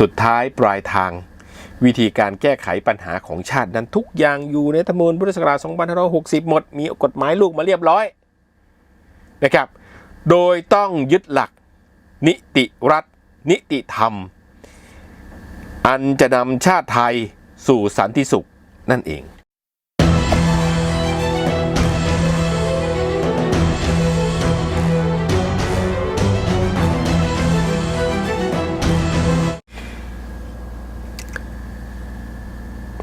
สุดท้ายปลายทาง วิธีการแก้ไขปัญหาของชาตินั้นทุกอย่างอยู่ในธรรมนูญพุทธศักราช2560 หมด มีกฎหมายลูกมาเรียบร้อยนะครับ โดยต้องยึดหลัก นิติรัฐ นิติธรรม อันจะนำชาติไทยสู่สันติสุขนั่นเอง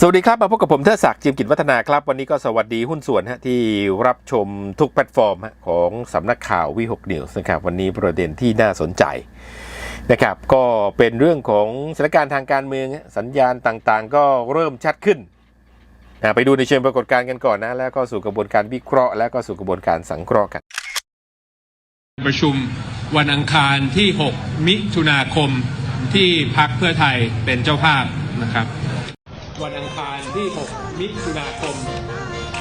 สวัสดีครับ มาพบกับผมเทดศักดิ์จิมกิจวัฒนาครับ วันนี้ก็สวัสดีหุ้นส่วนฮะที่รับชมทุกแพลตฟอร์มฮะของสำนักข่าววิหกนิวส์นะครับ วันนี้ประเด็นที่น่าสนใจนะครับก็เป็นเรื่องของสถานการณ์ทางการเมืองสัญญาณต่างๆ ก็เริ่มชัดขึ้นอะไปดูในเชิงปรากฏการณ์กันก่อนนะ แล้วก็สู่กระบวนการวิเคราะห์ แล้วก็สู่กระบวนการสังเคราะห์กัน ประชุมวันอังคารที่ 6 มิถุนาคมที่พักเพื่อไทยเป็นเจ้าภาพนะครับ วันอังคารที่ 6 มิถุนาคม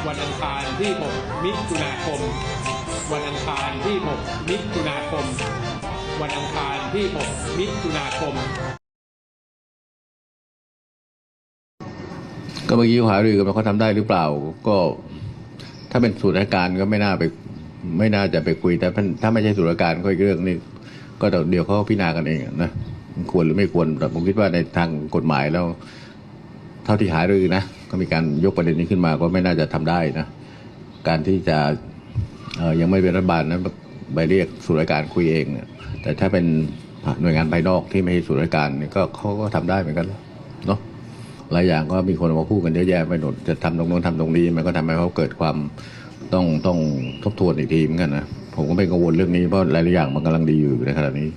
วันอังคารที่ 6 มิถุนาคม วันอังคารที่ 6 มิถุนาคม วันอังคารที่ 6 มิถุนาคม ก็เมื่อกี้หารือกันว่าเขาทำได้หรือเปล่า ก็ถ้าเป็นสูตรราการก็ไม่น่าไปไม่น่าจะไปคุยแต่ถ้าไม่ใช่สูตรราการก็อีกเรื่องนึงก็เดี๋ยวเขาพิจารณากันเองนะควรหรือไม่ควรแต่ผมคิดว่าในทางกฎหมายแล้ว เท่าที่หารือนะ ก็มีการยกประเด็นนี้ขึ้นมาก็ไม่น่าจะทำได้นะ การที่จะยังไม่เป็นรัฐบาลนั้นไปเรียกส่วนราชการคุยเองเนี่ยแต่ถ้าเป็นหน่วยงานภายนอกที่ไม่ใช่ส่วนราชการก็เขาก็ทำได้เหมือนกันเนาะหลายอย่างก็มีคนมาพูดกันเยอะแยะไปหมดจะทำตรงโน้นทำตรงนี้ มันก็ทำให้เขาเกิดความต้องต้องทบทวนอีกทีเหมือนกันนะผมก็ไม่กังวลเรื่องนี้เพราะหลายๆอย่างมันกำลังดีอยู่ในขณะนี้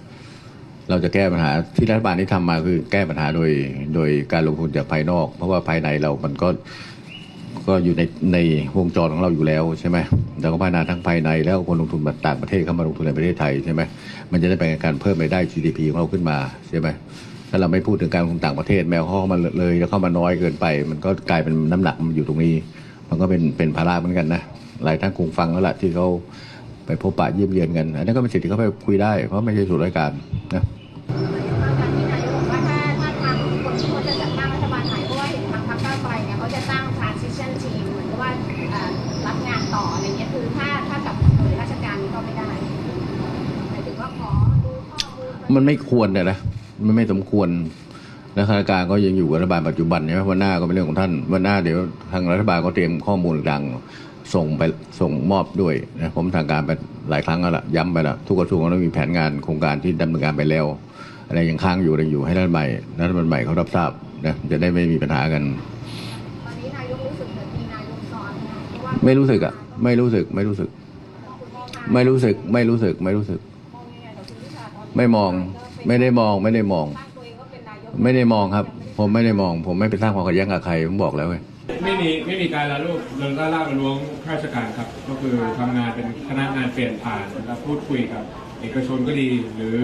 เราจะแก้ปัญหาที่รัฐบาลที่ทำมาคือแก้ปัญหาโดยโดยการลงทุนจากภายนอก เพราะว่าภายในเรามันก็ก็อยู่ในในวงจรของเราอยู่แล้วใช่ไหมเราก็พัฒนาทั้งภายในแล้วคนลงทุนมาต่างประเทศเข้ามาลงทุนในประเทศไทยใช่ไหมมันจะได้เป็นการเพิ่มรายได้ GDP ของเราขึ้นมาใช่ไหมถ้าเราไม่พูดถึงการลงทุนต่างประเทศแมวเข้ามาเลยแล้วเข้ามาน้อยเกินไป มันก็กลายเป็นน้ำหนักมันอยู่ตรงนี้ มันก็เป็นเป็นภาระเหมือนกันนะหลายท่านคงฟังแล้วล่ะที่เขาไปพบปะเยี่ยมเยียนกันอันนั้นก็เป็นสิทธิ์ที่เขาไปคุยได้เพราะไม่ใช่ส่วนราชการนะ มูลมันไม่ควรนะนะมันไม่สมควรและข้าราชการก็ยังอยู่กับรัฐบาลปัจจุบันใช่ไหมวันหน้าก็เป็นเรื่องของท่านวันหน้าเดี๋ยวทางรัฐบาลก็เตรียมข้อมูลต่างส่งไปส่งมอบด้วยนะผมทางการไปหลายครั้งแล้วล่ะย้ำไปแล้วทุกกระทรวงก็ต้องมีแผนงานโครงการที่ดำเนินการไปแล้ว อะไรยังค้างอยู่อะไรอยู่ให้รัฐบาลใหม่รัฐบาลใหม่เขารับทราบนะจะได้ไม่มีปัญหากันตอนนี้นายกรู้สึกเหมือนมีนายกซ้อนนะเพราะว่าไม่รู้สึกอะไม่รู้สึกไม่รู้สึกคุณพ่อค่ะไม่รู้สึกไม่รู้สึกไม่รู้สึก ไม่มองไม่ได้มองไม่ได้มองตั้งตัวเองว่าเป็นนายกไม่ได้มองครับ ผมไม่ได้มอง ผมไม่ไปสร้างความขัดแย้งกับใครผมบอกแล้วไงไม่มีไม่มีการละลูกเรื่องล่าล่าละล้วงข้าราชการครับ ก็คือทำงานเป็นคณะงานเปลี่ยนผ่านแล้วพูดคุยกับ เอกชนก็ดี หรือ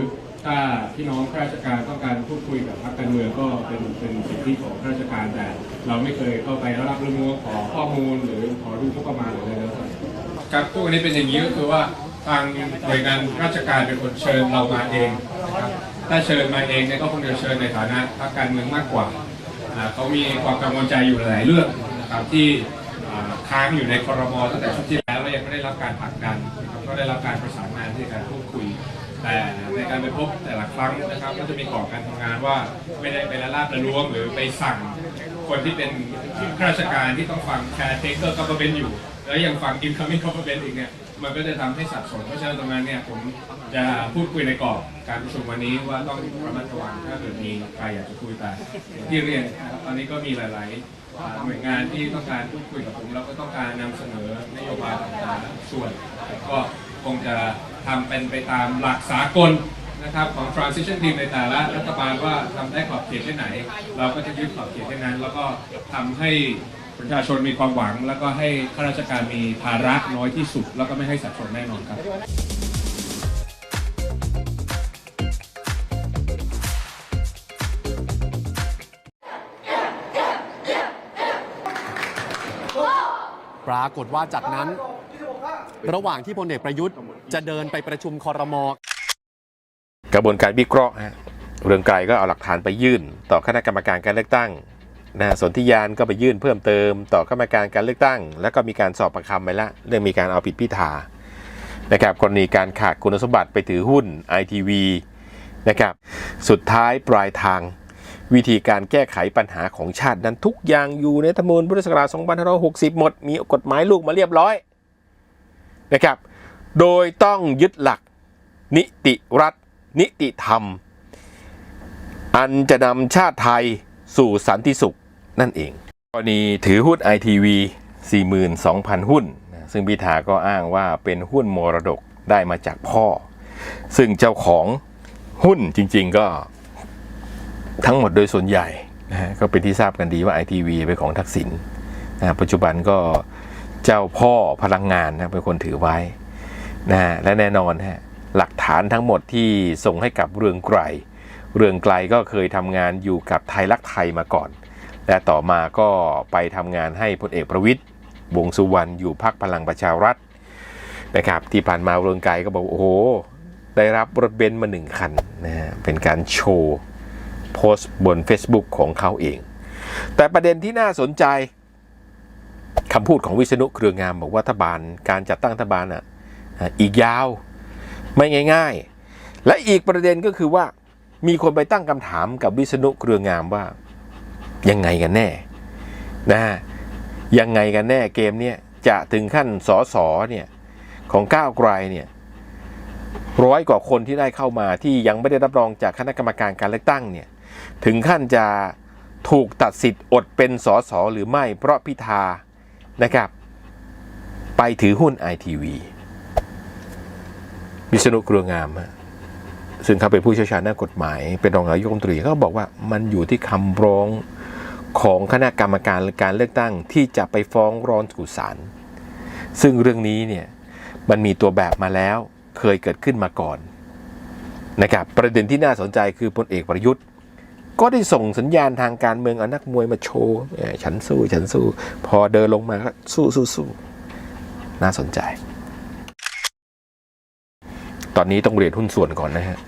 ถ้าพี่น้องข้าราชการต้องการพูดคุยกับพรรคการเมืองก็เป็นเป็นสิทธิของข้าราชการแต่ เราไม่เคยเข้าไปแล้วรับเรื่องล้วงขอข้อมูล หรือขอดูงบประมาณหรืออะไรแล้วครับครับพวกนี้เป็นอย่างนี้ก็คือว่า ทางหน่วยงานราชการเป็นคนเชิญเรามาเองนะครับถ้าเชิญมาเองเนี่ยก็คงจะเชิญในฐานะพรรคการเมืองมากกว่าเขามีความกังวลใจอยู่หลายเรื่องนะครับที่ค้างอยู่ในครมตั้งแต่ชุดที่แล้วและยังไม่ได้รับการผลักดันก็ได้รับการประสานงานที่การพูดคุย แต่ในการไปพบแต่ละครั้งนะครับก็จะมีกรอบการทำงานว่าไม่ได้ไปละลาบละล้วงหรือไปสั่งคนที่เป็นข้าราชการที่ต้องฟังแคร์เทคเกอร์ก็เป็นอยู่ แล้วยังฟังอินคัมมิ่งก็เป็นอีกเนี่ย มันก็จะทำให้สับสนเพราะฉะนั้นตรงนั้นเนี่ยผมจะพูดคุยในกรอบการประชุมวันนี้ว่าต้องระมัดระวังถ้าเกิดมีใครอยากจะคุยแต่ที่เรียนครับตอนนี้ก็มีหลาย ๆ หน่วยงานที่ต้องการพูดคุยกับผมแล้วก็ต้องการนำเสนอนโยบายต่างๆส่วน ก็คงจะทำเป็นไปตามหลักสากลนะครับของ transition team ในแต่ละรัฐบาลว่าทำได้ขอบเขตที่ไหน เราก็จะยึดขอบเขตที่นั้น แล้วก็ทำให้ ประชาชนมีความหวัง แล้วก็ให้ข้าราชการมีภาระน้อยที่สุด แล้วก็ไม่ให้สับสนแน่นอนครับปรากฏว่าจากนั้น ระหว่างที่พลเอกประยุทธ์จะเดินไปประชุมคอรมอกระบวนการวิเคราะห์ฮะเรืองไกรก็เอาหลักฐานไปยื่น ต่อคณะกรรมการการเลือกตั้ง นะสนธิยานก็ไปยื่นเพิ่มเติมต่อคณะกรรมการการเลือกตั้ง แล้วก็มีการสอบประคำไปแล้วเรื่องมีการเอาผิดพิธานะครับกรณีการขาดคุณสมบัติไปถือหุ้น ITV นะครับสุดท้ายปลายทาง วิธีการแก้ไขปัญหาของชาตินั้นทุกอย่างอยู่ในธรรมนูญพุทธศักราช2560 หมด มีกฎหมายลูกมาเรียบร้อยนะครับโดยต้องยึดหลัก นิติรัฐ นิติธรรม อันจะนำชาติไทยสู่สันติสุข นั่นเอง กรณีถือหุ้น ITV 42,000 หุ้นนะซึ่งพิธาก็อ้างว่าเป็นหุ้นมรดกได้มาจากพ่อ ซึ่งเจ้าของหุ้นจริงๆก็ทั้งหมดโดยส่วนใหญ่นะก็เป็นที่ทราบกันดีว่า ITV เป็นของทักษิณนะปัจจุบันก็เจ้าพ่อพลังงานนะเป็นคนถือไว้นะและแน่นอนฮะหลักฐานทั้งหมดที่ส่งให้กับเรืองไกรเรืองไกรก็เคยทำงานอยู่กับไทยรักไทยมาก่อน และต่อมาก็ไปทำงานให้พลเอกประวิตย์วงสุวรรณอยู่พักพลังประชารัฐนะครับ ที่ผ่านมาเรืองไกรก็บอกโอ้โห ได้รับรถเบนซ์มาหนึ่งคันนะฮะเป็นการโชว์โพสต์บน Facebook ของเขาเอง แต่ประเด็นที่น่าสนใจคำพูดของวิษณุเครืองามบอกว่ารัฐบาลการจัดตั้งรัฐบาลอะอะอีกยาวไม่ง่าย ๆ และอีกประเด็นก็คือว่ามีคนไปตั้งคำถามกับวิษณุเครืองามว่า ยังไงกันแน่นะฮะยังไงกันแน่เกมเนี้ยจะถึงขั้นสอสอเนี่ยของก้าวไกลเนี่ยร้อยกว่าคนที่ได้เข้ามาที่ยังไม่ได้รับรองจากคณะกรรมการการเลือกตั้งเนี่ยถึงขั้นจะถูกตัดสิทธิ์อดเป็นสอสอหรือไม่เพราะพิธานะครับ ไปถือหุ้น ITV วิษณุเครืองาม ซึ่งเขาเป็นผู้เชี่ยวชาญด้านกฎหมาย เป็นรองนายกรัฐมนตรีเขาบอกว่ามันอยู่ที่คำร้อง ของคณะกรรมการการเลือกตั้งที่จะไปฟ้องร้องสู่ศาลซึ่งเรื่องนี้เนี่ยมันมีตัวแบบมาแล้วเคยเกิดขึ้นมาก่อนนะครับประเด็นที่น่าสนใจคือพลเอกประยุทธ์ ก็ได้ส่งสัญญาณทางการเมืองเอานักมวยมาโชว์ฉันสู้ฉันสู้ พอเดินลงมาก็สู้สู้สู้น่าสนใจ ตอนนี้ต้องเรียนหุ้นส่วนก่อนนะฮะ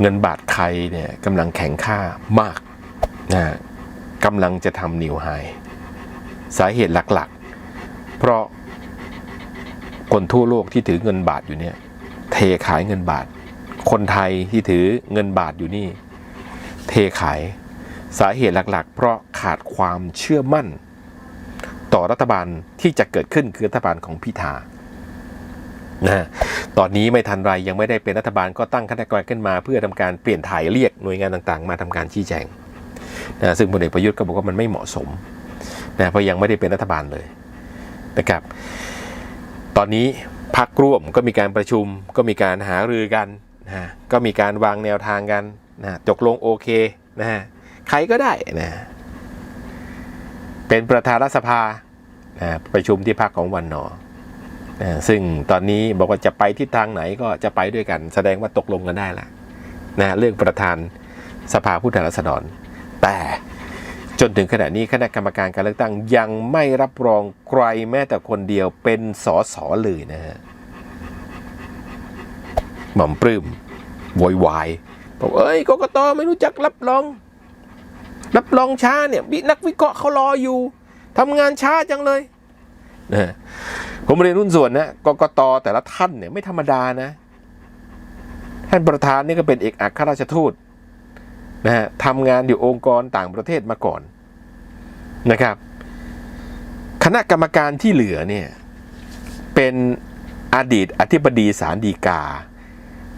เงินบาทไทยเนี่ยกำลังแข็งค่ามาก นะกำลังจะทำนิวไฮสาเหตุหลักๆ เพราะคนทั่วโลกที่ถือเงินบาทอยู่เนี่ย เทขายเงินบาท คนไทยที่ถือเงินบาทอยู่นี่ เทขายสาเหตุหลักๆ เพราะขาดความเชื่อมั่น ต่อรัฐบาลที่จะเกิดขึ้นคือรัฐบาลของพิธานะตอนนี้ไม่ทันไรยังไม่ได้เป็นรัฐบาลก็ตั้งคณะกรรมการขึ้นมา เพื่อทำการเปลี่ยนถ่ายเรียกหน่วยงานต่างๆ มาทำการชี้แจง นะซึ่งพลเอกประยุทธ์ก็บอกว่ามันไม่เหมาะสมนะเพราะยังไม่ได้เป็นรัฐบาลเลยนะครับ ตอนนี้พักร่วมก็มีการประชุมก็มีการหารือกันนะก็มีการวางแนวทางกันนะตกลงโอเคนะฮะใครก็ได้นะเป็นประธานรัฐสภานะประชุมที่พักของวันนอนะซึ่งตอนนี้บอกว่าจะไปทิศทางไหนก็จะไปด้วยกัน แสดงว่าตกลงกันได้ละนะเรื่องประธานสภาผู้แทนราษฎร แต่จนถึงขณะนี้คณะกรรมการการเลือกตั้งยังไม่รับรองใครแม้แต่คนเดียวเป็นสอสอเลยนะฮะหม่อมปลื้มโวยวายบอกเอ้ยกกตไม่รู้จักรับรอง รับรองช้าเนี่ยวินักวิเคราะห์เขารออยู่ทำงานช้าจังเลยนะผมเรียนรุ่นส่วนนะกกตแต่ละท่านเนี่ยไม่ธรรมดานะ ท่านประธานนี่ก็เป็นเอกอัครราชทูต นะฮะทำงานอยู่องค์กรต่างประเทศมาก่อนนะครับ คณะกรรมการที่เหลือเนี่ยเป็นอดีตอธิบดีศาลฎีกา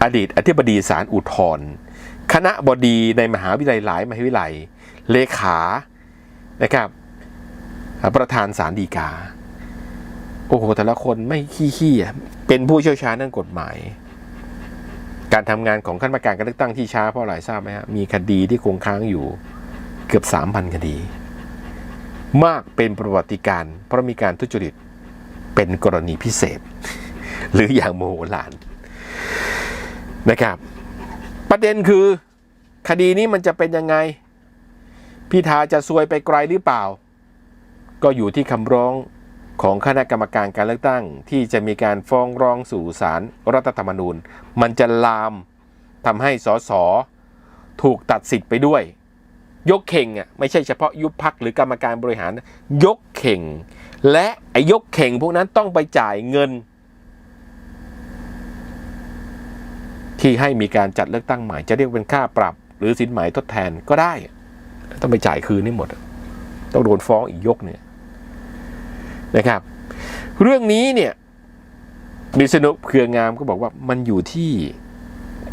อดีตอธิบดีศาลอุทธรณ์คณะบดีในมหาวิทยาลัยหลายมหาวิทยาลัยเลขานะครับ ประธานศาลฎีกา โอ้โหแต่ละคนไม่ขี้ๆอะเป็นผู้เชี่ยวชาญด้านกฎหมาย การทำงานของคณะกรรมการการเลือกตั้งที่ช้าเพราะอะไรทราบไหมฮะมีคดีที่คงค้างอยู่เกือบ 3,000 คดี มากเป็นประวัติการเพราะมีการทุจริตเป็นกรณีพิเศษ หรืออย่างโมโหลานนะครับ ประเด็นคือคดีนี้มันจะเป็นยังไง พิธาจะซวยไปไกลหรือเปล่า ก็อยู่ที่คำร้อง ของคณะกรรมการการเลือกตั้ง ที่จะมีการฟ้องร้องสู่ศาลรรัฐธรรมนูญ มันจะลามทำให้สสถูกตัดสิทธิ์ไปด้วย ยกเข่งอะไม่ใช่เฉพาะยุบพักหรือกรรมการบริหาร ยกเข่ง และไอ้ยกเข่งพวกนั้นต้องไปจ่ายเงิน ที่ให้มีการจัดเลือกตั้งใหม่จะเรียกเป็นค่าปรับ หรือสินไหมทดแทนก็ได้ ต้องไปจ่ายคืนนี่หมด ต้องโดนฟ้องอีกยกเนี่ย นะครับ เรื่องนี้เนี่ยมิสนุเครืองามก็บอกว่ามันอยู่ที่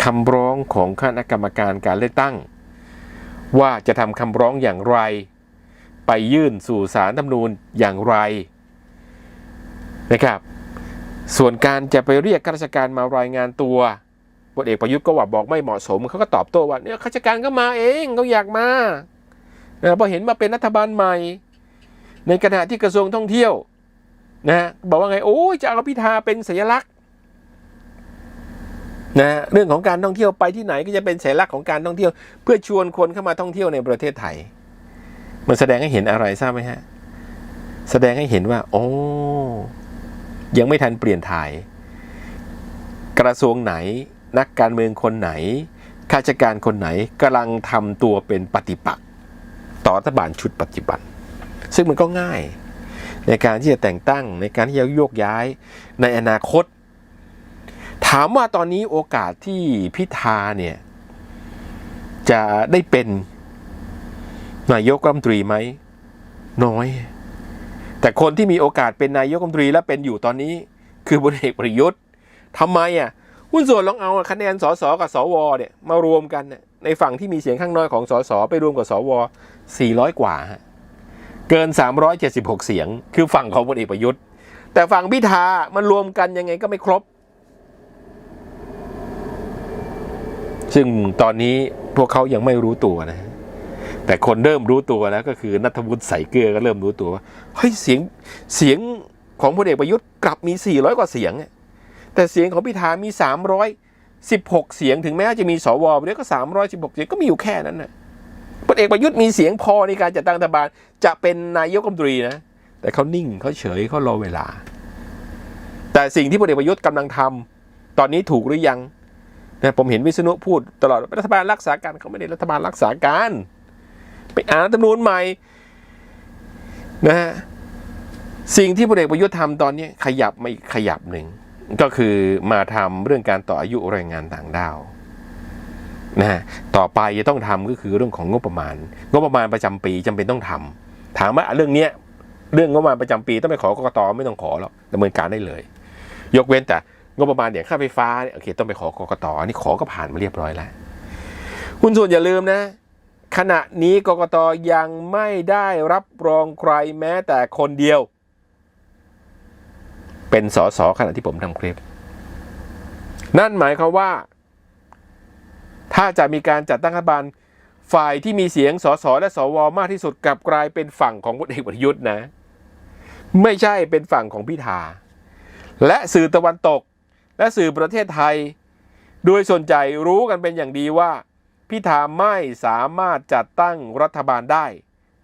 คำร้องของคณะกรรมการการเลือกตั้ง ว่าจะทำคำร้องอย่างไร ไปยื่นสู่สารธรรมนูญอย่างไรนะครับ ส่วนการจะไปเรียกข้าราชการมารายงานตัวพลเอกประยุทธ์ก็ว่าบอกไม่เหมาะสมเขาก็ตอบโต้ว่าเนี่ยข้าราชการก็มาเองเขาอยากมานะพอเห็นมาเป็นรัฐบาลใหม่ ในขณะที่กระทรวงท่องเที่ยวนะบอกว่าไงโอ้ยจะเอาพิธาเป็นสัญลักษณ์นะเรื่องของการท่องเที่ยวไปที่ไหนก็จะเป็นสัญลักษณ์ของการท่องเที่ยว เพื่อชวนคนเข้ามาท่องเที่ยวในประเทศไทย มันแสดงให้เห็นอะไรทราบไหมฮะ แสดงให้เห็นว่า โอ้ยังไม่ทันเปลี่ยนถ่าย กระทรวงไหน นักการเมืองคนไหนข้าราชการคนไหนกำลังทำตัวเป็นปฏิปักษ์ต่อรัฐบาลชุดปัจจุบัน ซึ่งมันก็ง่าย ในการที่จะแต่งตั้งในการที่จะโยกย้ายในอนาคต ถามว่าตอนนี้โอกาสที่พิธาเนี่ยจะได้เป็นนายกรัฐมนตรีไหมน้อย แต่คนที่มีโอกาสเป็นนายกรัฐมนตรีและเป็นอยู่ตอนนี้คือพลเอกประยุทธ์ทำไมอะหุ้นส่วนลองเอาคะแนนสสกับสวเนี่ยมารวมกันในฝั่งที่มีเสียงข้างน้อยของสสไปรวมกับสว400 กว่าฮะ เกิน 376 เสียง คือฝั่งของพลเอกประยุทธ์ แต่ฝั่งพิธามันรวมกันยังไงก็ไม่ครบ ซึ่งตอนนี้พวกเขายังไม่รู้ตัวนะ แต่คนเริ่มรู้ตัวแล้วก็คือนัทวุฒิใส่เกลือก็เริ่มรู้ตัวว่าเฮ้ยเสียงเสียงของพลเอกประยุทธ์กลับมี 400 กว่าเสียง แต่เสียงของพิธามี 316 เสียงถึงแม้จะมีสวไปด้วยก็ 316 เสียงก็มีอยู่แค่นั้นนะ ลเอกประยุทธ์มีเสียงพอในการจัดตั้งรัฐบาล จะเป็นนายกรัฐมนตรีนะ แต่เขานิ่งเขาเฉยเขารอเวลา แต่สิ่งที่พลเอกประยุทธ์กำลังทำตอนนี้ถูกหรือยังนะผมเห็นวิษณุพูดตลอดรัฐบาลรักษาการเขาไม่ได้รัฐบาลรักษาการไปอ่านรัฐธรรมนูญใหม่นะฮะสิ่งที่พลเอกประยุทธ์ทำตอนนี้ขยับมาอีกขยับหนึ่ง ก็คือมาทำเรื่องการต่ออายุแรงงานต่างด้าว นะฮะต่อไปจะต้องทำก็คือเรื่องของงบประมาณ งบประมาณประจำปีจำเป็นต้องทำถามว่าเรื่องเนี้ยเรื่องงบประมาณประจำปีต้องไปขอกกตไม่ต้องขอหรอกดำเนินการได้เลย ยกเว้นแต่งบประมาณอย่างค่าไฟฟ้าเนี่ยโอเคต้องไปขอกกตอันนี่ขอก็ผ่านมาเรียบร้อยแล้วคุณส่วนอย่าลืมนะ ขณะนี้กกตยังไม่ได้รับรองใครแม้แต่คนเดียว เป็นสสขณะที่ผมทำคลิป นั่นหมายความว่า ถ้าจะมีการจัดตั้งรัฐบาลฝ่ายที่มีเสียงสสและสวมากที่สุดกลับกลายเป็นฝั่งของพลเอกประยุทธ์นะ ไม่ใช่เป็นฝั่งของพิธา และสื่อตะวันตก และสื่อประเทศไทย โดยส่วนใจรู้กันเป็นอย่างดีว่า พิธาไม่สามารถจัดตั้งรัฐบาลได้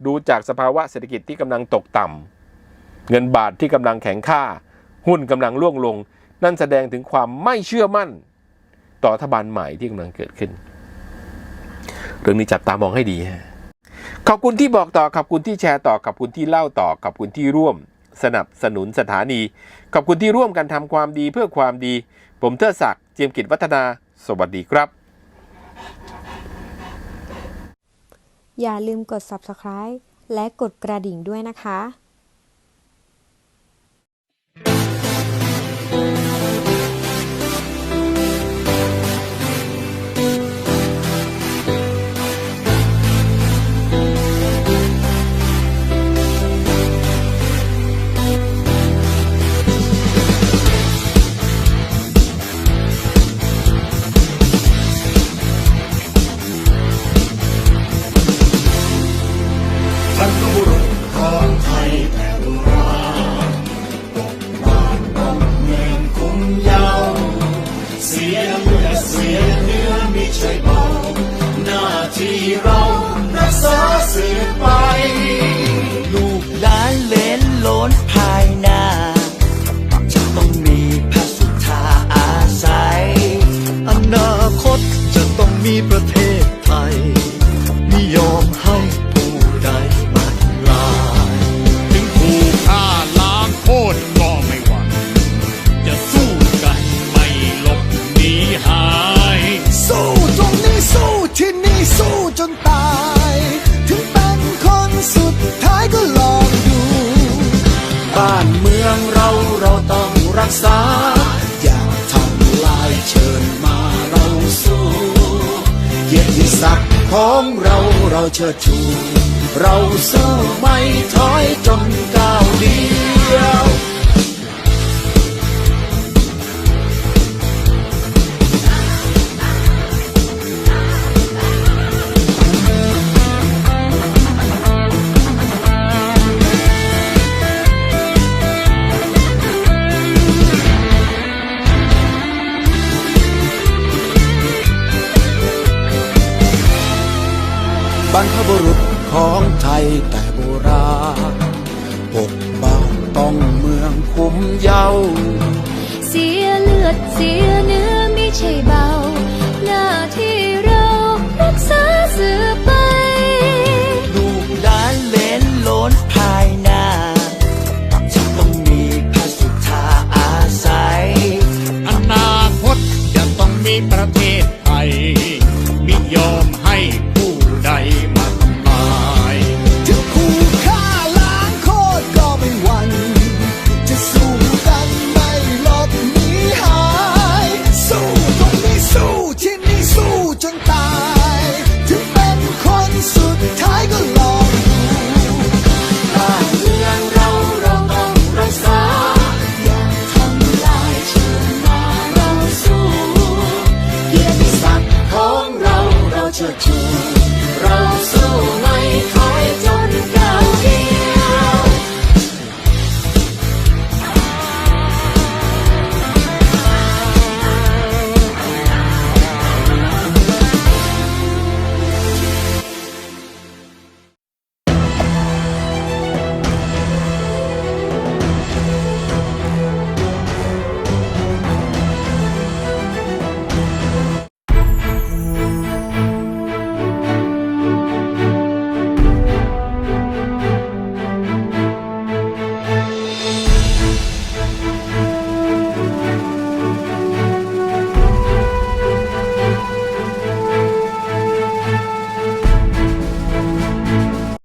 ดูจากสภาวะเศรษฐกิจที่กำลังตกต่ำเงินบาทที่กำลังแข็งค่า หุ้นกำลังร่วงลง นั่นแสดงถึงความไม่เชื่อมั่น ต่อรัฐบาลใหม่ที่กำลังเกิดขึ้น เรื่องนี้จับตามองให้ดีฮะขอบคุณที่บอกต่อ ขอบคุณที่แชร์ต่อ ขอบคุณที่เล่าต่อ ขอบคุณที่ร่วม สนับสนุนสถานี ขอบคุณที่ร่วมกันทำความดีเพื่อความดี ผมเทอศักดิ์เจียมกิจวัฒนา สวัสดีครับ อย่าลืมกด subscribe และกดกระดิ่งด้วยนะคะ เชิดชู เราสู้ไม่ถอยจน เสียเนื้อไม่ใช่